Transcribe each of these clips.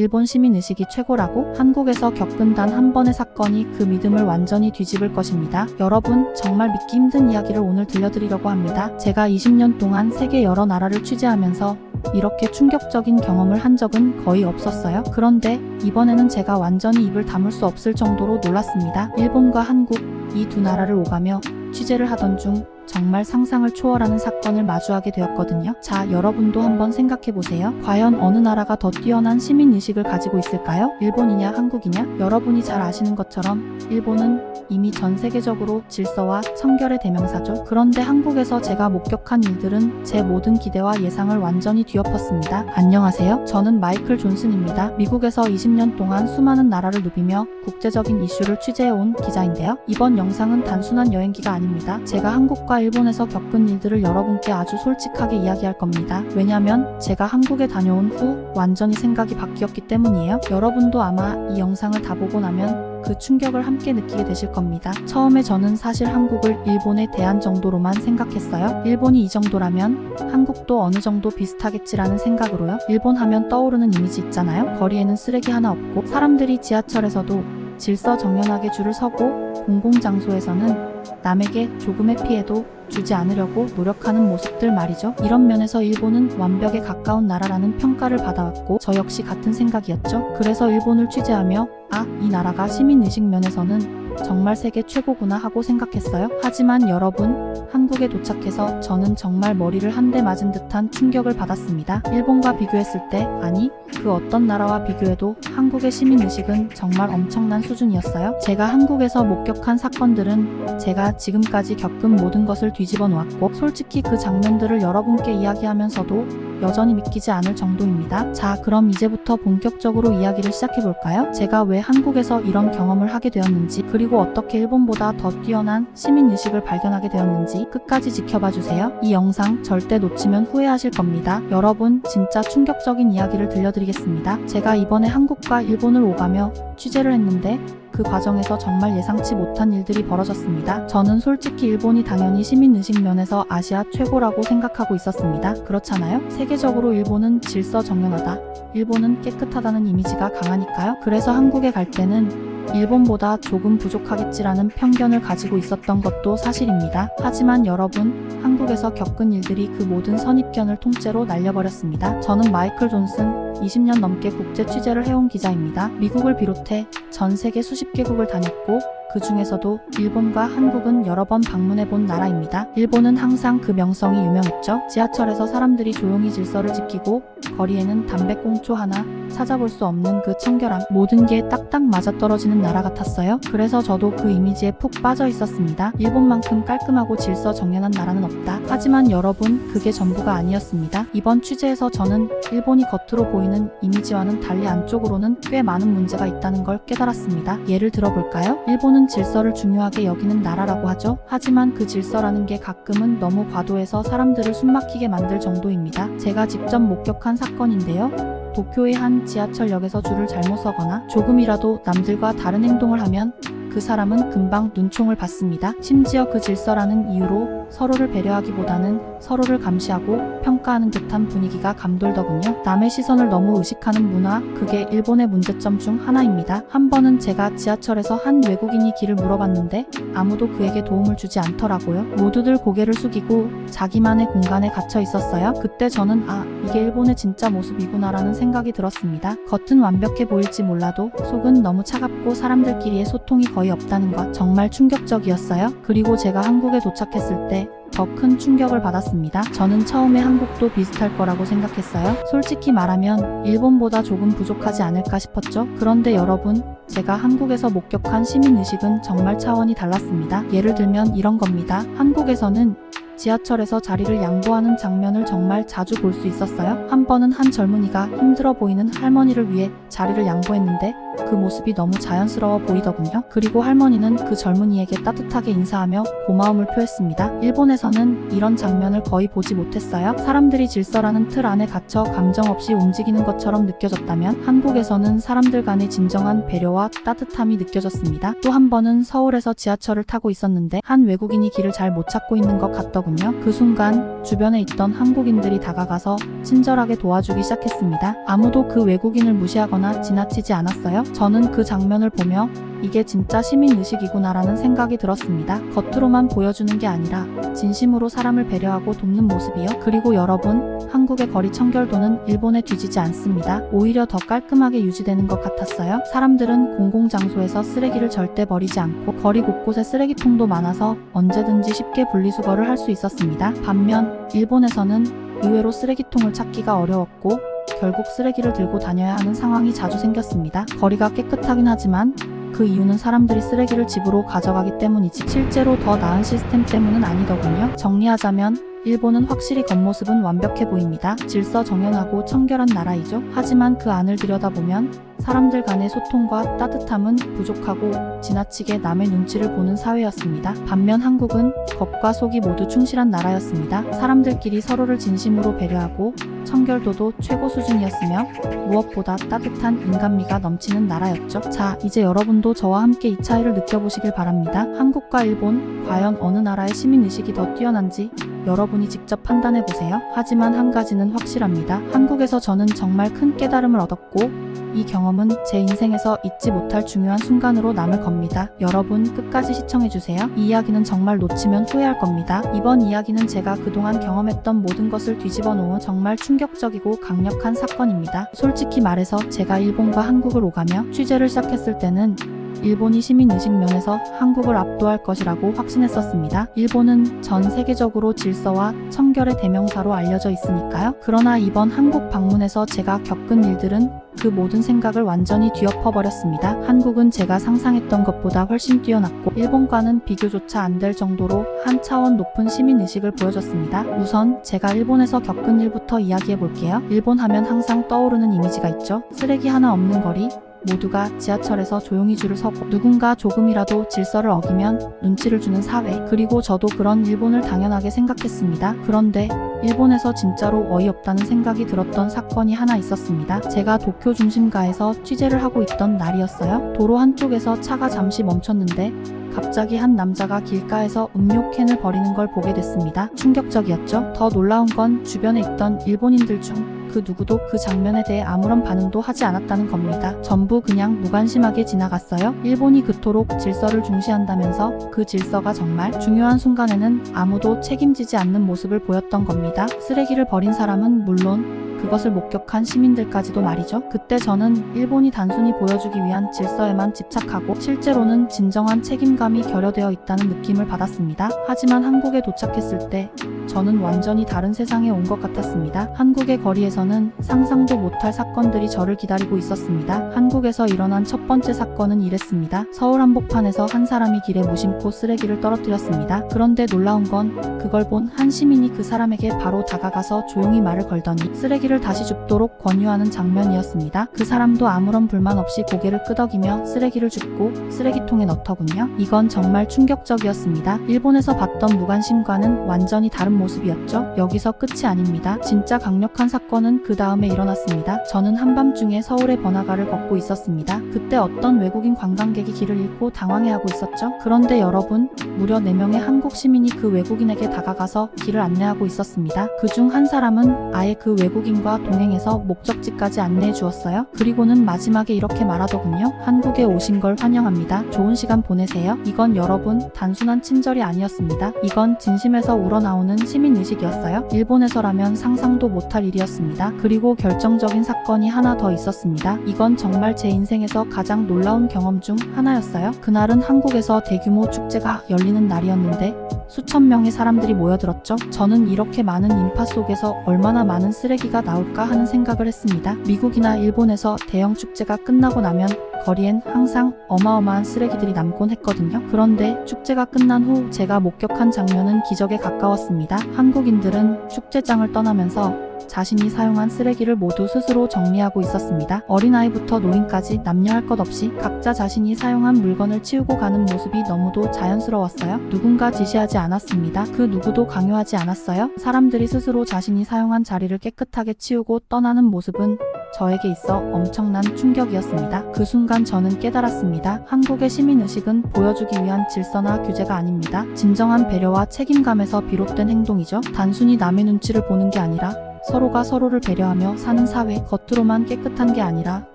일본 시민의식이 최고라고? 한국에서 겪은 단 한 번의 사건이 그 믿음을 완전히 뒤집을 것입니다. 여러분, 정말 믿기 힘든 이야기를 오늘 들려드리려고 합니다. 제가 20년 동안 세계 여러 나라를 취재하면서 이렇게 충격적인 경험을 한 적은 거의 없었어요. 그런데 이번에는 제가 완전히 입을 다물 수 없을 정도로 놀랐습니다. 일본과 한국 이 두 나라를 오가며 취재를 하던 중 정말 상상을 초월하는 사건을 마주하게 되었거든요. 자, 여러분도 한번 생각해 보세요. 과연 어느 나라가 더 뛰어난 시민 의식을 가지고 있을까요? 일본이냐, 한국이냐? 여러분이 잘 아시는 것처럼 일본은 이미 전 세계적으로 질서와 청결의 대명사죠. 그런데 한국에서 제가 목격한 일들은 제 모든 기대와 예상을 완전히 뒤엎었습니다. 안녕하세요. 저는 마이클 존슨입니다. 미국에서 20년 동안 수많은 나라를 누비며 국제적인 이슈를 취재해온 기자인데요. 이번 영상은 단순한 여행기가 아닙니다. 제가 한국과 일본에서 겪은 일들을 여러분께 아주 솔직하게 이야기할 겁니다. 왜냐면 제가 한국에 다녀온 후 완전히 생각이 바뀌었기 때문이에요. 여러분도 아마 이 영상을 다 보고 나면 그 충격을 함께 느끼게 되실 겁니다. 처음에 저는 사실 한국을 일본에 대한 정도로만 생각했어요. 일본이 이 정도라면 한국도 어느 정도 비슷하겠지라는 생각으로요. 일본 하면 떠오르는 이미지 있잖아요. 거리에는 쓰레기 하나 없고 사람들이 지하철에서도 질서 정연하게 줄을 서고 공공장소에서는 남에게 조금의 피해도 주지 않으려고 노력하는 모습들 말이죠. 이런 면에서 일본은 완벽에 가까운 나라라는 평가를 받아왔고 저 역시 같은 생각이었죠. 그래서 일본을 취재하며 아, 이 나라가 시민의식 면에서는 정말 세계 최고구나 하고 생각했어요. 하지만 여러분, 한국에 도착해서 저는 정말 머리를 한 대 맞은 듯한 충격을 받았습니다. 일본과 비교했을 때, 아니, 그 어떤 나라와 비교해도 한국의 시민의식은 정말 엄청난 수준이었어요. 제가 한국에서 목격한 사건들은 제가 지금까지 겪은 모든 것을 뒤집어 놓았고, 솔직히 그 장면들을 여러분께 이야기하면서도 여전히 믿기지 않을 정도입니다. 자, 그럼 이제부터 본격적으로 이야기를 시작해볼까요? 제가 왜 한국에서 이런 경험을 하게 되었는지, 그리고 어떻게 일본보다 더 뛰어난 시민의식을 발견하게 되었는지 끝까지 지켜봐 주세요. 이 영상 절대 놓치면 후회하실 겁니다. 여러분, 진짜 충격적인 이야기를 들려드리겠습니다. 제가 이번에 한국과 일본을 오가며 취재를 했는데, 그 과정에서 정말 예상치 못한 일들이 벌어졌습니다. 저는 솔직히 일본이 당연히 시민의식 면에서 아시아 최고라고 생각하고 있었습니다. 그렇잖아요? 세계적으로 일본은 질서 정연하다. 일본은 깨끗하다는 이미지가 강하니까요. 그래서 한국에 갈 때는 일본보다 조금 부족하겠지라는 편견을 가지고 있었던 것도 사실입니다. 하지만 여러분, 한국에서 겪은 일들이 그 모든 선입견을 통째로 날려버렸습니다. 저는 마이클 존슨, 20년 넘게 국제 취재를 해온 기자입니다. 미국을 비롯해 전 세계 수십 개국을 다녔고, 그 중에서도 일본과 한국은 여러 번 방문해 본 나라입니다. 일본은 항상 그 명성이 유명했죠. 지하철에서 사람들이 조용히 질서를 지키고 거리에는 담배꽁초 하나 찾아볼 수 없는 그 청결함 모든 게 딱딱 맞아떨어지는 나라 같았어요. 그래서 저도 그 이미지에 푹 빠져 있었습니다. 일본만큼 깔끔하고 질서 정연한 나라는 없다. 하지만 여러분 그게 전부가 아니었습니다. 이번 취재에서 저는 일본이 겉으로 보이는 이미지와는 달리 안쪽으로는 꽤 많은 문제가 있다는 걸 깨달았습니다. 예를 들어볼까요? 일본은 질서를 중요하게 여기는 나라라고 하죠. 하지만 그 질서라는 게 가끔은 너무 과도해서 사람들을 숨막히게 만들 정도입니다. 제가 직접 목격한 사건인데요. 도쿄의 한 지하철역에서 줄을 잘못 서거나 조금이라도 남들과 다른 행동을 하면 그 사람은 금방 눈총을 받습니다. 심지어 그 질서라는 이유로 서로를 배려하기보다는 서로를 감시하고 평가하는 듯한 분위기가 감돌더군요. 남의 시선을 너무 의식하는 문화, 그게 일본의 문제점 중 하나입니다. 한 번은 제가 지하철에서 한 외국인이 길을 물어봤는데 아무도 그에게 도움을 주지 않더라고요. 모두들 고개를 숙이고 자기만의 공간에 갇혀 있었어요. 그때 저는 아, 이게 일본의 진짜 모습이구나라는 생각이 들었습니다. 겉은 완벽해 보일지 몰라도 속은 너무 차갑고 사람들끼리의 소통이 거의 없다는 것 정말 충격적이었어요. 그리고 제가 한국에 도착했을 때 더큰 충격을 받았습니다. 저는 처음에 한국도 비슷할 거라고 생각했어요. 솔직히 말하면 일본보다 조금 부족하지 않을까 싶었죠. 그런데 여러분, 제가 한국에서 목격한 시민의식은 정말 차원이 달랐습니다. 예를 들면 이런 겁니다. 한국에서는 지하철에서 자리를 양보하는 장면을 정말 자주 볼 수 있었어요. 한 번은 한 젊은이가 힘들어 보이는 할머니를 위해 자리를 양보했는데 그 모습이 너무 자연스러워 보이더군요. 그리고 할머니는 그 젊은이에게 따뜻하게 인사하며 고마움을 표했습니다. 일본에서는 이런 장면을 거의 보지 못했어요. 사람들이 질서라는 틀 안에 갇혀 감정 없이 움직이는 것처럼 느껴졌다면 한국에서는 사람들 간의 진정한 배려와 따뜻함이 느껴졌습니다. 또 한 번은 서울에서 지하철을 타고 있었는데 한 외국인이 길을 잘 못 찾고 있는 것 같더군요. 그 순간 주변에 있던 한국인들이 다가가서 친절하게 도와주기 시작했습니다. 아무도 그 외국인을 무시하거나 지나치지 않았어요. 저는 그 장면을 보며 이게 진짜 시민 의식이구나라는 생각이 들었습니다. 겉으로만 보여주는 게 아니라 진심으로 사람을 배려하고 돕는 모습이요. 그리고 여러분, 한국의 거리 청결도는 일본에 뒤지지 않습니다. 오히려 더 깔끔하게 유지되는 것 같았어요. 사람들은 공공장소에서 쓰레기를 절대 버리지 않고 거리 곳곳에 쓰레기통도 많아서 언제든지 쉽게 분리수거를 할 수 있었습니다. 반면 일본에서는 의외로 쓰레기통을 찾기가 어려웠고 결국 쓰레기를 들고 다녀야 하는 상황이 자주 생겼습니다. 거리가 깨끗하긴 하지만 그 이유는 사람들이 쓰레기를 집으로 가져가기 때문이지 실제로 더 나은 시스템 때문은 아니더군요. 정리하자면 일본은 확실히 겉모습은 완벽해 보입니다. 질서 정연하고 청결한 나라이죠. 하지만 그 안을 들여다보면 사람들 간의 소통과 따뜻함은 부족하고 지나치게 남의 눈치를 보는 사회였습니다. 반면 한국은 겉과 속이 모두 충실한 나라였습니다. 사람들끼리 서로를 진심으로 배려하고 청결도도 최고 수준이었으며 무엇보다 따뜻한 인간미가 넘치는 나라였죠. 자, 이제 여러분도 저와 함께 이 차이를 느껴보시길 바랍니다. 한국과 일본, 과연 어느 나라의 시민의식이 더 뛰어난지 여러분이 직접 판단해 보세요. 하지만 한 가지는 확실합니다. 한국에서 저는 정말 큰 깨달음을 얻었고, 이 경험은 제 인생에서 잊지 못할 중요한 순간으로 남을 겁니다. 여러분 끝까지 시청해주세요. 이 이야기는 정말 놓치면 후회할 겁니다. 이번 이야기는 제가 그동안 경험했던 모든 것을 뒤집어 놓은 정말 충격적이고 강력한 사건입니다. 솔직히 말해서 제가 일본과 한국을 오가며 취재를 시작했을 때는 일본이 시민의식 면에서 한국을 압도할 것이라고 확신했었습니다. 일본은 전 세계적으로 질서와 청결의 대명사로 알려져 있으니까요. 그러나 이번 한국 방문에서 제가 겪은 일들은 그 모든 생각을 완전히 뒤엎어버렸습니다. 한국은 제가 상상했던 것보다 훨씬 뛰어났고 일본과는 비교조차 안 될 정도로 한 차원 높은 시민의식을 보여줬습니다. 우선 제가 일본에서 겪은 일부터 이야기해 볼게요. 일본 하면 항상 떠오르는 이미지가 있죠. 쓰레기 하나 없는 거리, 모두가 지하철에서 조용히 줄을 서고 누군가 조금이라도 질서를 어기면 눈치를 주는 사회 그리고 저도 그런 일본을 당연하게 생각했습니다. 그런데 일본에서 진짜로 어이없다는 생각이 들었던 사건이 하나 있었습니다. 제가 도쿄 중심가에서 취재를 하고 있던 날이었어요. 도로 한쪽에서 차가 잠시 멈췄는데 갑자기 한 남자가 길가에서 음료 캔을 버리는 걸 보게 됐습니다. 충격적이었죠. 더 놀라운 건 주변에 있던 일본인들 중 그 누구도 그 장면에 대해 아무런 반응도 하지 않았다는 겁니다. 전부 그냥 무관심하게 지나갔어요. 일본이 그토록 질서를 중시한다면서 그 질서가 정말 중요한 순간에는 아무도 책임지지 않는 모습을 보였던 겁니다. 쓰레기를 버린 사람은 물론 그것을 목격한 시민들까지도 말이죠. 그때 저는 일본이 단순히 보여주기 위한 질서에만 집착하고 실제로는 진정한 책임감이 결여되어 있다는 느낌을 받았습니다. 하지만 한국에 도착했을 때 저는 완전히 다른 세상에 온 것 같았습니다. 한국의 거리에서는 상상도 못할 사건들이 저를 기다리고 있었습니다. 한국에서 일어난 첫 번째 사건은 이랬습니다. 서울 한복판에서 한 사람이 길에 무심코 쓰레기를 떨어뜨렸습니다. 그런데 놀라운 건 그걸 본 한 시민이 그 사람에게 바로 다가가서 조용히 말을 걸더니 쓰레기 를 다시 줍도록 권유하는 장면이었습니다. 그 사람도 아무런 불만 없이 고개를 끄덕이며 쓰레기를 줍고 쓰레기통에 넣더군요. 이건 정말 충격적이었습니다. 일본에서 봤던 무관심과는 완전히 다른 모습이었죠. 여기서 끝이 아닙니다. 진짜 강력한 사건은 그 다음에 일어났습니다. 저는 한밤중에 서울의 번화가를 걷고 있었습니다. 그때 어떤 외국인 관광객이 길을 잃고 당황해하고 있었죠. 그런데 여러분, 무려 4명의 한국 시민이 그 외국인에게 다가가서 길을 안내하고 있었습니다. 그 중 한 사람은 아예 그 외국인 과 동행해서 목적지까지 안내해 주었어요. 그리고는 마지막에 이렇게 말하더군요. 한국에 오신 걸 환영합니다. 좋은 시간 보내세요. 이건 여러분, 단순한 친절이 아니었습니다. 이건 진심에서 우러나오는 시민의식이었어요. 일본에서라면 상상도 못할 일이었습니다. 그리고 결정적인 사건이 하나 더 있었습니다. 이건 정말 제 인생에서 가장 놀라운 경험 중 하나였어요. 그날은 한국에서 대규모 축제가 열리는 날이었는데 수천 명의 사람들이 모여들었죠. 저는 이렇게 많은 인파 속에서 얼마나 많은 쓰레기가 나올까 하는 생각을 했습니다. 미국이나 일본에서 대형 축제가 끝나고 나면 거리엔 항상 어마어마한 쓰레기들이 남곤 했거든요. 그런데 축제가 끝난 후 제가 목격한 장면은 기적에 가까웠습니다. 한국인들은 축제장을 떠나면서 자신이 사용한 쓰레기를 모두 스스로 정리하고 있었습니다. 어린아이부터 노인까지 남녀 할 것 없이 각자 자신이 사용한 물건을 치우고 가는 모습이 너무도 자연스러웠어요. 누군가 지시하지 않았습니다. 그 누구도 강요하지 않았어요. 사람들이 스스로 자신이 사용한 자리를 깨끗하게 치우고 떠나는 모습은 저에게 있어 엄청난 충격이었습니다. 그 순간 저는 깨달았습니다. 한국의 시민의식은 보여주기 위한 질서나 규제가 아닙니다. 진정한 배려와 책임감에서 비롯된 행동이죠. 단순히 남의 눈치를 보는 게 아니라 서로가 서로를 배려하며 사는 사회, 겉으로만 깨끗한 게 아니라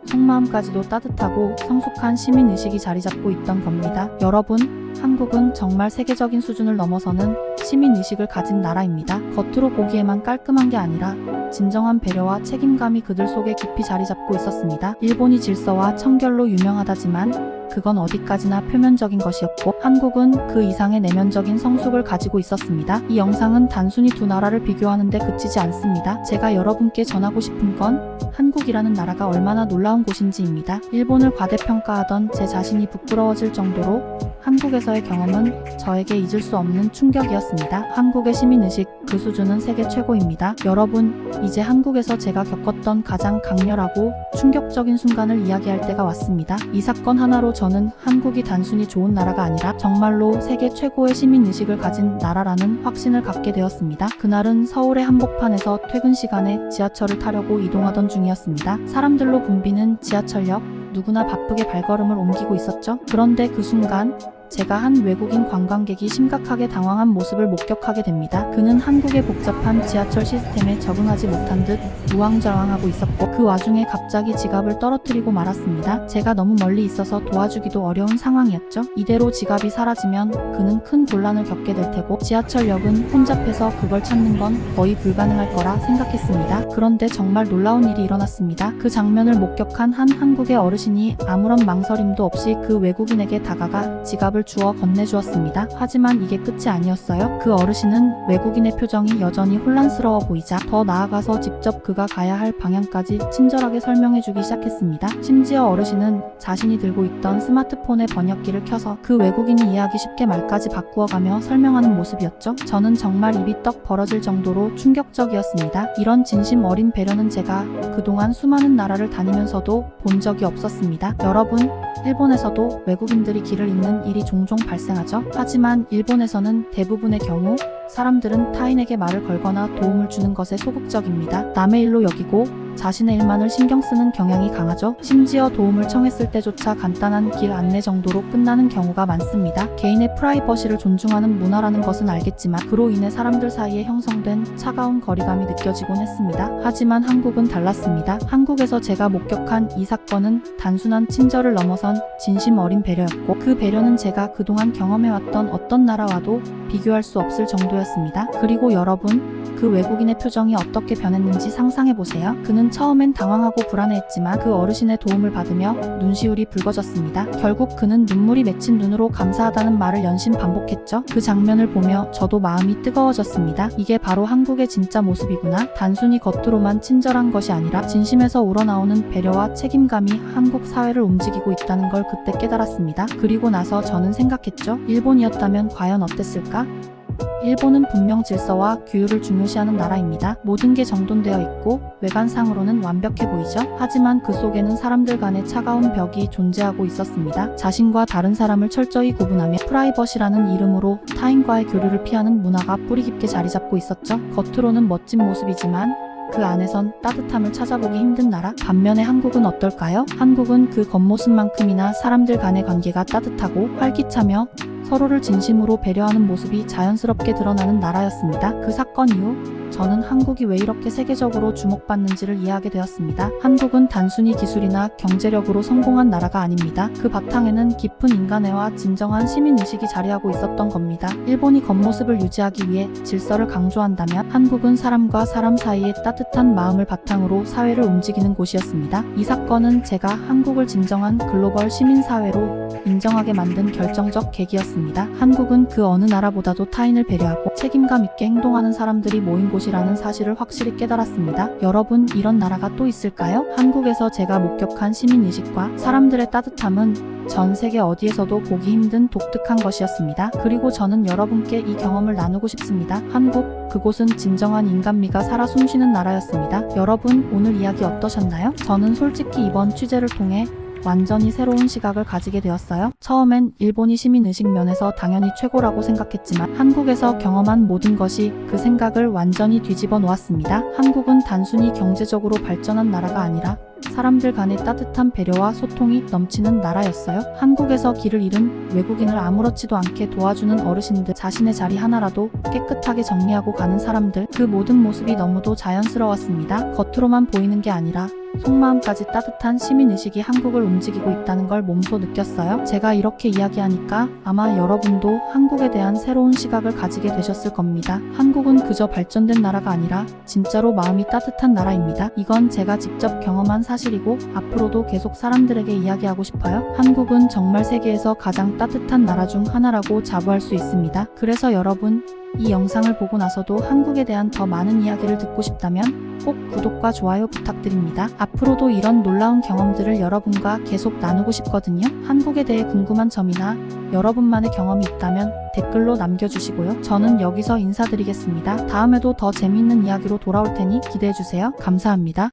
속마음까지도 따뜻하고 성숙한 시민의식이 자리 잡고 있던 겁니다. 여러분, 한국은 정말 세계적인 수준을 넘어서는 시민의식을 가진 나라입니다. 겉으로 보기에만 깔끔한 게 아니라 진정한 배려와 책임감이 그들 속에 깊이 자리 잡고 있었습니다. 일본이 질서와 청결로 유명하다지만 그건 어디까지나 표면적인 것이었고 한국은 그 이상의 내면적인 성숙을 가지고 있었습니다. 이 영상은 단순히 두 나라를 비교하는데 그치지 않습니다. 제가 여러분께 전하고 싶은 건 한국이라는 나라가 얼마나 놀라운 곳인지입니다. 일본을 과대평가하던 제 자신이 부끄러워질 정도로 한국에서의 경험은 저에게 잊을 수 없는 충격이었습니다. 한국의 시민의식 그 수준은 세계 최고입니다. 여러분, 이제 한국에서 제가 겪었던 가장 강렬하고 충격적인 순간을 이야기할 때가 왔습니다. 이 사건 하나로 저는 한국이 단순히 좋은 나라가 아니라 정말로 세계 최고의 시민의식을 가진 나라라는 확신을 갖게 되었습니다. 그날은 서울의 한복판에서 퇴근 시간에 지하철을 타려고 이동하던 중이었습니다. 사람들로 붐비는 지하철역, 누구나 바쁘게 발걸음을 옮기고 있었죠. 그런데 그 순간 제가 한 외국인 관광객이 심각하게 당황한 모습을 목격하게 됩니다. 그는 한국의 복잡한 지하철 시스템에 적응하지 못한 듯 우왕좌왕하고 있었고 그 와중에 갑자기 지갑을 떨어뜨리고 말았습니다. 제가 너무 멀리 있어서 도와주기도 어려운 상황이었죠. 이대로 지갑이 사라지면 그는 큰 곤란을 겪게 될 테고 지하철역은 혼잡해서 그걸 찾는 건 거의 불가능할 거라 생각했습니다. 그런데 정말 놀라운 일이 일어났습니다. 그 장면을 목격한 한 한국의 어르신이 아무런 망설임도 없이 그 외국인에게 다가가 지갑을 주어 건네주었습니다. 하지만 이게 끝이 아니었어요. 그 어르신은 외국인의 표정이 여전히 혼란스러워 보이자 더 나아가서 직접 그가 가야 할 방향까지 친절하게 설명해주기 시작했습니다. 심지어 어르신은 자신이 들고 있던 스마트폰의 번역기를 켜서 그 외국인이 이해하기 쉽게 말까지 바꾸어가며 설명하는 모습이었죠. 저는 정말 입이 떡 벌어질 정도로 충격적이었습니다. 이런 진심 어린 배려는 제가 그동안 수많은 나라를 다니면서도 본 적이 없었습니다. 여러분, 일본에서도 외국인들이 길을 잇는 일이 종종 발생하죠. 하지만 일본에서는 대부분의 경우 사람들은 타인에게 말을 걸거나 도움을 주는 것에 소극적입니다. 남의 일로 여기고 자신의 일만을 신경 쓰는 경향이 강하죠. 심지어 도움을 청했을 때조차 간단한 길 안내 정도로 끝나는 경우가 많습니다. 개인의 프라이버시를 존중하는 문화라는 것은 알겠지만 그로 인해 사람들 사이에 형성된 차가운 거리감이 느껴지곤 했습니다. 하지만 한국은 달랐습니다. 한국에서 제가 목격한 이 사건은 단순한 친절을 넘어선 진심 어린 배려였고 그 배려는 제가 그동안 경험해왔던 어떤 나라와도 비교할 수 없을 정도였습니다. 그리고 여러분, 그 외국인의 표정이 어떻게 변했는지 상상해보세요. 그는 처음엔 당황하고 불안해했지만 그 어르신의 도움을 받으며 눈시울이 붉어졌습니다. 결국 그는 눈물이 맺힌 눈으로 감사하다는 말을 연신 반복했죠. 그 장면을 보며 저도 마음이 뜨거워졌습니다. 이게 바로 한국의 진짜 모습이구나. 단순히 겉으로만 친절한 것이 아니라 진심에서 우러나오는 배려와 책임감이 한국 사회를 움직이고 있다는 걸 그때 깨달았습니다. 그리고 나서 저는 생각했죠. 일본이었다면 과연 어땠을까? 일본은 분명 질서와 규율을 중요시하는 나라입니다. 모든 게 정돈되어 있고 외관상으로는 완벽해 보이죠. 하지만 그 속에는 사람들 간의 차가운 벽이 존재하고 있었습니다. 자신과 다른 사람을 철저히 구분하며 프라이버시라는 이름으로 타인과의 교류를 피하는 문화가 뿌리 깊게 자리 잡고 있었죠. 겉으로는 멋진 모습이지만 그 안에선 따뜻함을 찾아보기 힘든 나라? 반면에 한국은 어떨까요? 한국은 그 겉모습만큼이나 사람들 간의 관계가 따뜻하고 활기차며 서로를 진심으로 배려하는 모습이 자연스럽게 드러나는 나라였습니다. 그 사건 이후 저는 한국이 왜 이렇게 세계적으로 주목받는지를 이해하게 되었습니다. 한국은 단순히 기술이나 경제력으로 성공한 나라가 아닙니다. 그 바탕에는 깊은 인간애와 진정한 시민의식이 자리하고 있었던 겁니다. 일본이 겉모습을 유지하기 위해 질서를 강조한다면 한국은 사람과 사람 사이의 따뜻한 마음을 바탕으로 사회를 움직이는 곳이었습니다. 이 사건은 제가 한국을 진정한 글로벌 시민사회로 인정하게 만든 결정적 계기였습니다. 한국은 그 어느 나라보다도 타인을 배려하고 책임감 있게 행동하는 사람들이 모인 곳이 곳이라는 사실을 확실히 깨달았습니다. 여러분, 이런 나라가 또 있을까요? 한국에서 제가 목격한 시민의식과 사람들의 따뜻함은 전 세계 어디에서도 보기 힘든 독특한 것이었습니다. 그리고 저는 여러분께 이 경험을 나누고 싶습니다. 한국, 그곳은 진정한 인간미가 살아 숨쉬는 나라였습니다. 여러분, 오늘 이야기 어떠셨나요? 저는 솔직히 이번 취재를 통해 완전히 새로운 시각을 가지게 되었어요. 처음엔 일본이 시민의식 면에서 당연히 최고라고 생각했지만 한국에서 경험한 모든 것이 그 생각을 완전히 뒤집어 놓았습니다. 한국은 단순히 경제적으로 발전한 나라가 아니라 사람들 간의 따뜻한 배려와 소통이 넘치는 나라였어요. 한국에서 길을 잃은 외국인을 아무렇지도 않게 도와주는 어르신들, 자신의 자리 하나라도 깨끗하게 정리하고 가는 사람들, 그 모든 모습이 너무도 자연스러웠습니다. 겉으로만 보이는 게 아니라 속마음까지 따뜻한 시민의식이 한국을 움직이고 있다는 걸 몸소 느꼈어요. 제가 이렇게 이야기하니까 아마 여러분도 한국에 대한 새로운 시각을 가지게 되셨을 겁니다. 한국은 그저 발전된 나라가 아니라 진짜로 마음이 따뜻한 나라입니다. 이건 제가 직접 경험한 사실이고 앞으로도 계속 사람들에게 이야기하고 싶어요. 한국은 정말 세계에서 가장 따뜻한 나라 중 하나라고 자부할 수 있습니다. 그래서 여러분, 이 영상을 보고 나서도 한국에 대한 더 많은 이야기를 듣고 싶다면 꼭 구독과 좋아요 부탁드립니다. 앞으로도 이런 놀라운 경험들을 여러분과 계속 나누고 싶거든요. 한국에 대해 궁금한 점이나 여러분만의 경험이 있다면 댓글로 남겨주시고요. 저는 여기서 인사드리겠습니다. 다음에도 더 재미있는 이야기로 돌아올 테니 기대해주세요. 감사합니다.